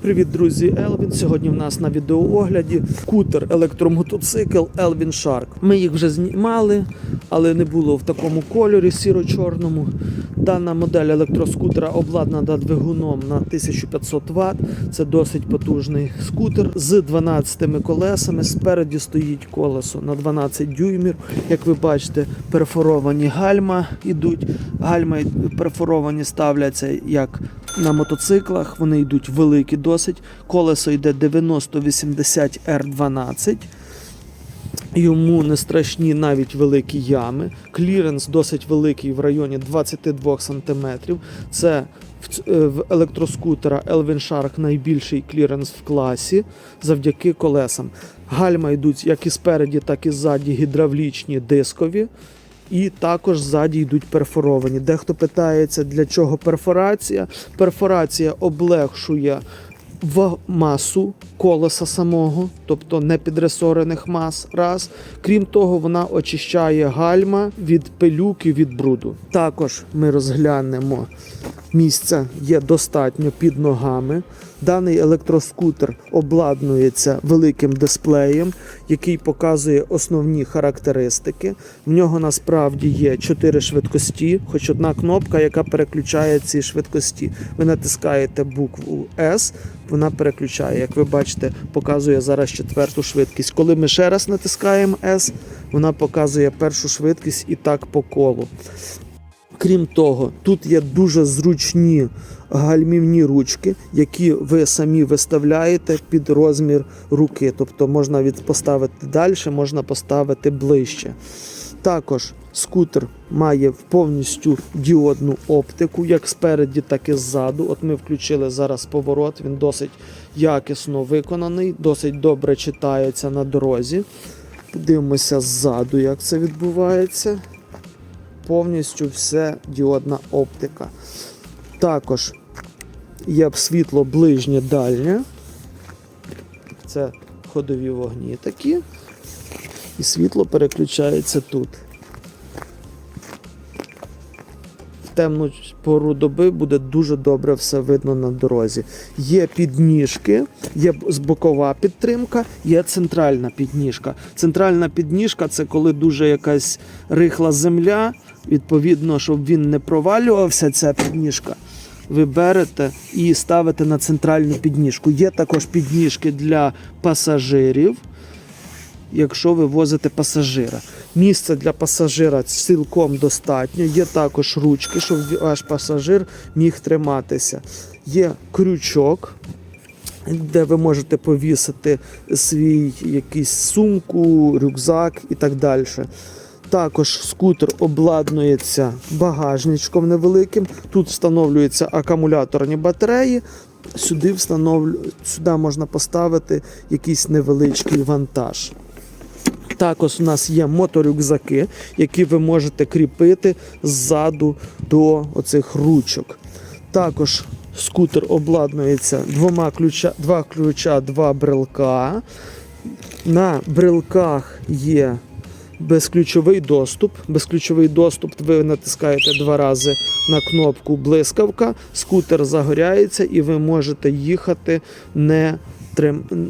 Привіт, друзі! Елвін. Сьогодні в нас на відеоогляді кутер електромотоцикл Elvin Shark. Ми їх вже знімали, але не було в такому кольорі сіро-чорному. Дана модель електроскутера обладнана двигуном на 1500 Вт. Це досить потужний скутер з 12 колесами. Спереді стоїть колесо на 12 дюймів. Як ви бачите, перфоровані гальма ідуть. Гальма перфоровані ставляться як на мотоциклах. Вони йдуть великі досить. Колесо йде 9080 R12. Йому не страшні навіть великі ями. Кліренс досить великий в районі 22 см. Це е, в електроскутера Elvin Shark найбільший кліренс в класі завдяки колесам. Гальма йдуть як і спереді, так і ззаді гідравлічні дискові. І також ззаді йдуть перфоровані. Дехто питається, для чого перфорація. Перфорація облегшує в масу колеса самого, тобто не підресорених мас. Раз. Крім того, вона очищає гальма від пилюки, від бруду. Також ми розглянемо місця є достатньо під ногами. Даний електроскутер обладнується великим дисплеєм, який показує основні характеристики. В нього насправді є 4 швидкості, хоч одна кнопка, яка переключає ці швидкості. Ви натискаєте букву S, вона переключає. Як ви бачите, показує зараз четверту швидкість. Коли ми ще раз натискаємо S, вона показує першу швидкість і так по колу. Крім того, тут є дуже зручні гальмівні ручки, які ви самі виставляєте під розмір руки. Тобто можна поставити далі, можна поставити ближче. Також скутер має повністю діодну оптику, як спереді, так і ззаду. От ми включили зараз поворот, він досить якісно виконаний, досить добре читається на дорозі. Подивимося ззаду, як це відбувається повністю все діодна оптика. Також є світло ближнє дальнє. Це ходові вогні такі. І світло переключається тут. В темну пору доби буде дуже добре все видно на дорозі. Є підніжки, є бокова підтримка, є центральна підніжка. Центральна підніжка це коли дуже якась рихла земля. Відповідно, щоб він не провалювався, ця підніжка. Ви берете і ставите на центральну підніжку. Є також підніжки для пасажирів, якщо ви возите пасажира. Місця для пасажира цілком достатньо. Є також ручки, щоб ваш пасажир міг триматися. Є крючок, де ви можете повісити свій якийсь сумку, рюкзак і так далі. Також скутер обладнується багажничком невеликим. Тут встановлюються акумуляторні батареї. Сюди встановлю... Сюди можна поставити якийсь невеличкий вантаж. Також у нас є моторюкзаки, які ви можете кріпити ззаду до оцих ручок. Також скутер обладнується двома ключа, два ключа, два брелка. На брелках є безключовий доступ. Безключовий доступ ви натискаєте два рази на кнопку блискавка, скутер загоряється і ви можете їхати не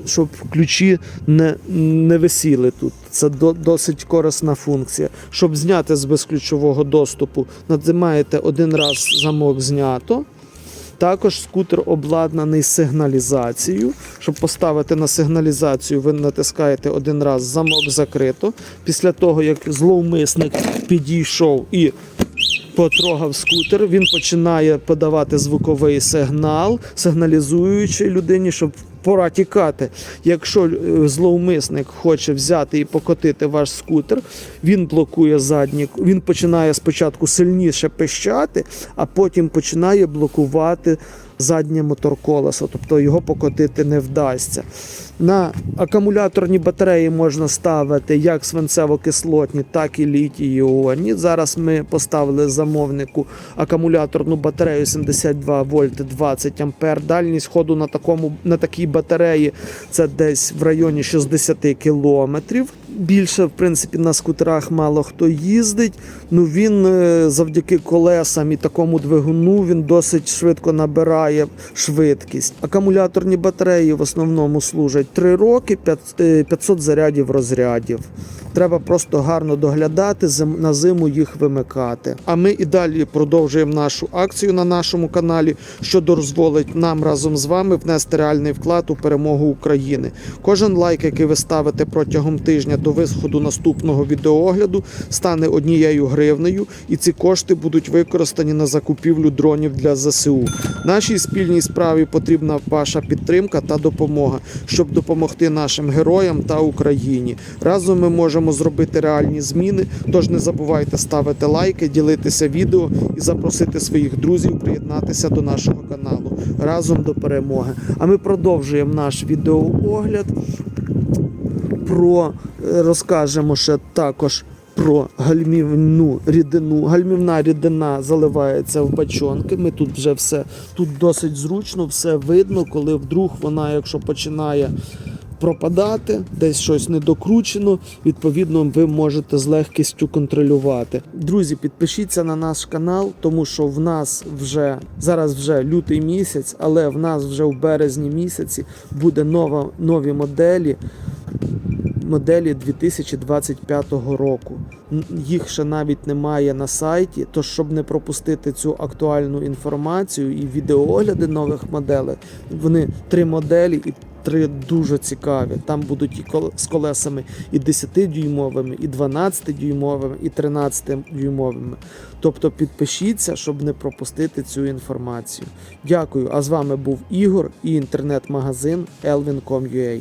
щоб ключі не, не висіли тут. Це до, досить корисна функція. Щоб зняти з безключового доступу, нажимаєте один раз замок знято. Також скутер обладнаний сигналізацією. Щоб поставити на сигналізацію, ви натискаєте один раз замок закрито. Після того, як зловмисник підійшов і потрогав скутер, він починає подавати звуковий сигнал, сигналізуючи людині, щоб пора тікати. Якщо е, зловмисник хоче взяти і покотити ваш скутер, він блокує задній, він починає спочатку сильніше пищати, а потім починає блокувати заднє моторколесо, тобто його покотити не вдасться. На акумуляторні батареї можна ставити як свинцево-кислотні, так і літій-іонні. Зараз ми поставили замовнику акумуляторну батарею 72 вольт 20 ампер. Дальність ходу на такому на такій батареї це десь в районі 60 кілометрів. Більше, в принципі, на скутерах мало хто їздить. Ну він е, завдяки колесам і такому двигуну він досить швидко набирає швидкість. Акумуляторні батареї в основному служать 3 роки, е, 500 зарядів розрядів. Треба просто гарно доглядати, на зиму їх вимикати. А ми і далі продовжуємо нашу акцію на нашому каналі, що дозволить нам разом з вами внести реальний вклад у перемогу України. Кожен лайк, який ви ставите протягом тижня до виходу наступного відеоогляду, стане однією гривнею, і ці кошти будуть використані на закупівлю дронів для ЗСУ. Нашій спільній справі потрібна ваша підтримка та допомога, щоб допомогти нашим героям та Україні. Разом ми можемо зробити реальні зміни. Тож не забувайте ставити лайки, ділитися відео і запросити своїх друзів приєднатися до нашого каналу разом до перемоги. А ми продовжуємо наш відеоогляд. Про е, розкажемо ще також. Про гальмівну рідину. Гальмівна рідина заливається в бачонки. Ми тут вже все тут досить зручно, все видно, коли вдруг вона, якщо починає пропадати, десь щось недокручено, відповідно, ви можете з легкістю контролювати. Друзі, підпишіться на наш канал, тому що в нас вже зараз вже лютий місяць, але в нас вже в березні місяці буде нова нові моделі. Моделі 2025 року. Їх ще навіть немає на сайті. Тож, щоб не пропустити цю актуальну інформацію і відеоогляди нових моделей, вони три моделі і три дуже цікаві. Там будуть і з колесами і 10-дюймовими, і 12-дюймовими, і 13-дюймовими. Тобто підпишіться, щоб не пропустити цю інформацію. Дякую. А з вами був Ігор і інтернет-магазин elvin.com.ua.